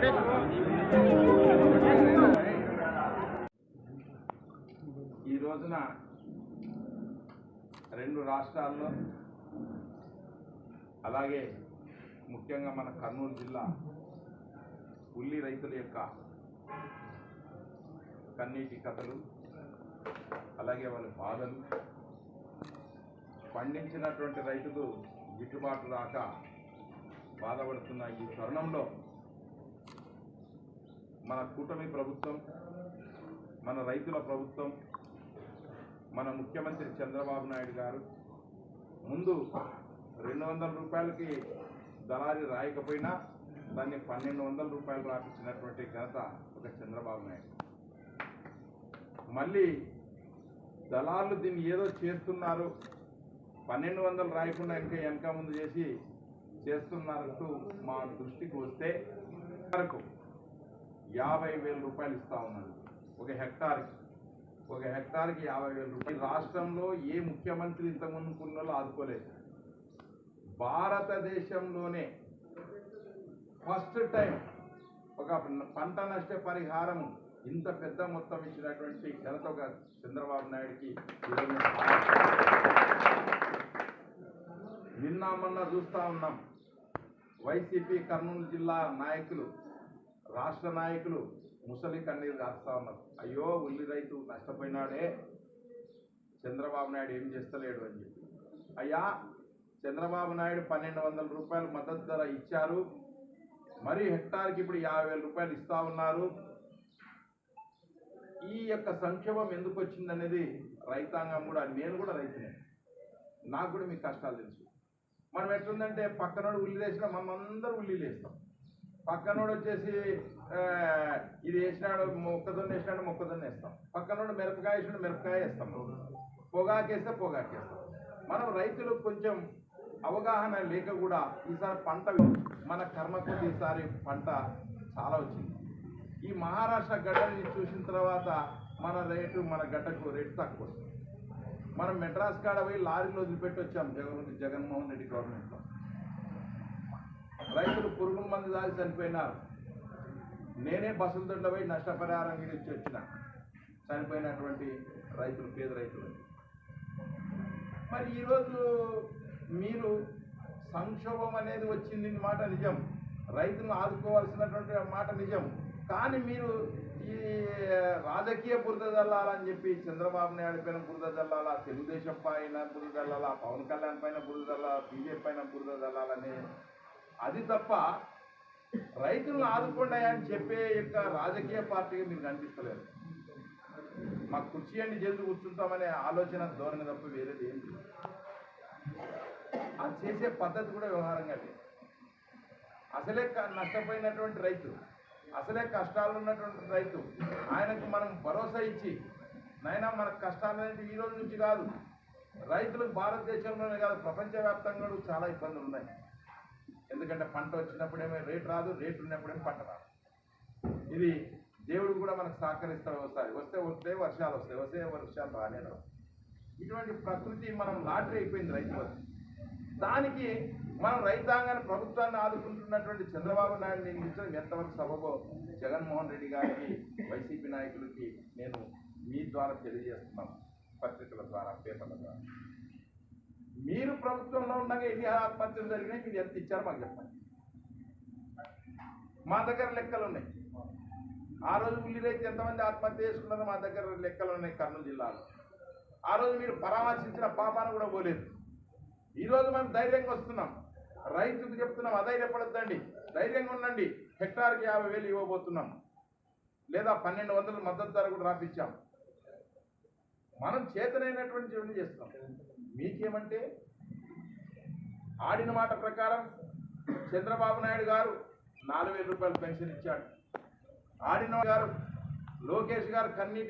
ఈ రోజున రెండు రాష్ట్రాల్లో అలాగే ముఖ్యంగా మన కర్నూలు జిల్లా ఉల్లి రైతుల యొక్క కన్నీటి కథలు అలాగే వాళ్ళ బాధలు పండించినటువంటి రైతులు గిట్టుబాటు రాక బాధపడుతున్న ఈ తరుణంలో మన కూటమి ప్రభుత్వం మన రైతుల ప్రభుత్వం మన ముఖ్యమంత్రి చంద్రబాబు నాయుడు గారు ముందు రెండు వందల రూపాయలకి దళారి రాయకపోయినా దాన్ని పన్నెండు వందల రూపాయలు రాపించినటువంటి ఘనత ఒక చంద్రబాబు నాయుడు. మళ్ళీ దళాలు దీన్ని ఏదో చేస్తున్నారు పన్నెండు వందలు రాయకుండా ఇంకా వెనక ముందు చేసి చేస్తున్నట్టు మా దృష్టికి వస్తే వరకు యాభై వేల రూపాయలు ఇస్తూ ఉన్నారు ఒక హెక్టార్కి. ఒక హెక్టార్కి యాభై వేల రూపాయలు. రాష్ట్రంలో ఏ ముఖ్యమంత్రి ఇంతకుముందు కొన్నోళ్ళు ఆదుకోలేదు. భారతదేశంలోనే ఫస్ట్ టైం ఒక పంట నష్ట పరిహారం ఇంత పెద్ద మొత్తం ఇచ్చినటువంటి ఘనత ఒక చంద్రబాబు నాయుడికి నిన్న మొన్న చూస్తా ఉన్నాం. వైసీపీ కర్నూలు జిల్లా నాయకులు రాష్ట్ర నాయకులు ముసలి కన్నీరు రాస్తా ఉన్నారు. అయ్యో ఉల్లి రైతు నష్టపోయినాడే. చంద్రబాబు నాయుడు ఏం చేస్తలేడు అని చెప్పి. అయ్యా చంద్రబాబు నాయుడు పన్నెండు వందల రూపాయలు మద్దతు ధర ఇచ్చారు. మరి హెక్టార్కి ఇప్పుడు యాభై వేల రూపాయలు ఇస్తా ఉన్నారు. ఈ యొక్క సంక్షేమం ఎందుకు వచ్చిందనేది రైతాంగం కూడా నేను కూడా రైతునే. నాకు కూడా మీ కష్టాలు తెలుసు. మనం ఎట్లుందంటే పక్కనోడు ఉల్లి వేసినా మనం అందరూ ఉల్లిలు వేస్తాం. పక్కనోడు వచ్చేసి ఇది వేసినాడు మొక్కజొన్న వేసినాడు మొక్కజొన్న వేస్తాం. పక్కనోడు మిరపకాయ వేసినాడు మిరపకాయ వేస్తాం. పొగాకేస్తే పొగాకేస్తాం మనం రైతులు కొంచెం అవగాహన లేక కూడా ఈసారి పంట మన కర్మకు ఈసారి పంట చాలా వచ్చింది. ఈ మహారాష్ట్ర గడ్డని చూసిన తర్వాత మన రేటు మన గడ్డకు రేటు తక్కువ వస్తుంది. మనం మెడ్రాస్ కాడ పోయి లారీలో వదిలిపెట్టి వచ్చాం జగన్ జగన్మోహన్ రెడ్డి గవర్నమెంట్లో. పురుగు మందు దాగి చనిపోయినారు. నేనే బస్సుల దొడ్ల పోయి నష్టపరిహారం గురించి వచ్చిన. చనిపోయినటువంటి రైతులు పేద రైతులు. మరి ఈరోజు మీరు సంక్షోభం అనేది వచ్చింది మాట నిజం. రైతులను ఆదుకోవాల్సినటువంటి మాట నిజం. కానీ మీరు ఈ రాజకీయ బురద జల్లాలని చెప్పి చంద్రబాబు నాయుడు పైన బురద జల్లాలా తెలుగుదేశం పైన బురద జల్లాలా పవన్ కళ్యాణ్ పైన బురద జల్లాలా బీజేపీ పైన బురద జల్లాలనే అది తప్ప రైతులను ఆదుకుంటాయని చెప్పే యొక్క రాజకీయ పార్టీగా మీరు కనిపిస్తలేదు. మాకు కుర్చీ అండి జల్ది కూర్చుంటామనే ఆలోచన ధోరణి తప్ప వేరేది ఏం లేదు. అది చేసే పద్ధతి కూడా వ్యవహారంగా లేదు. అసలే క- నష్టపోయినటువంటి రైతు అసలే కష్టాలు ఉన్నటువంటి రైతు ఆయనకు మనం భరోసా ఇచ్చి నైనా మన కష్టాలు అనేది ఈ రోజు నుంచి కాదు. రైతులకు భారతదేశంలోనే కాదు ప్రపంచవ్యాప్తంగా కూడా చాలా ఇబ్బందులు ఉన్నాయి. ఎందుకంటే పంట వచ్చినప్పుడేమో రేటు రాదు రేటు ఉన్నప్పుడేమో పంట రాదు. ఇది దేవుడు కూడా మనకు సహకరిస్తాడు ఒకసారి. వస్తే వస్తే వర్షాలు వస్తాయి. వస్తే వర్షాలు రానే రావు. ఇటువంటి ప్రకృతి మనం లాటరీ అయిపోయింది రైతులకు దానికి మనం రైతాంగాన్ని ప్రభుత్వాన్ని ఆదుకుంటున్నటువంటి చంద్రబాబు నాయుడు నియమించడం ఎంతవరకు సభకో జగన్మోహన్ రెడ్డి గారికి వైసీపీ నాయకులకి నేను మీ ద్వారా తెలియజేస్తున్నాను. పత్రికల ద్వారా పేపర్ల ద్వారా. మీరు ప్రభుత్వంలో ఉండగా ఎన్ని ఆత్మహత్యలు జరిగినాయి మీరు ఎంత ఇచ్చారో మాకు చెప్పండి. మా దగ్గర లెక్కలు ఉన్నాయి. ఆ రోజు ఉల్లి రైతు ఎంతమంది ఆత్మహత్య చేసుకున్నారో మా దగ్గర లెక్కలు ఉన్నాయి కర్నూలు జిల్లాలో. ఆ రోజు మీరు పరామర్శించిన పాపాన కూడా పోలేదు. ఈరోజు మనం ధైర్యంగా వస్తున్నాం. రైతుకు చెప్తున్నాం అధైర్యపడద్దండి. ధైర్యంగా ఉండండి. హెక్టార్కి యాభై వేలు ఇవ్వబోతున్నాం. లేదా పన్నెండు వందలు మద్దతు ధర కూడా రాపించాం మనం చేతనైనటువంటి చేస్తున్నాం. మీకేమంటే ఆడిన మాట ప్రకారం చంద్రబాబు నాయుడు గారు నాలుగు వేల రూపాయలు పెన్షన్ ఇచ్చాడు. ఆడిన గారు లోకేష్ గారు కన్నీటి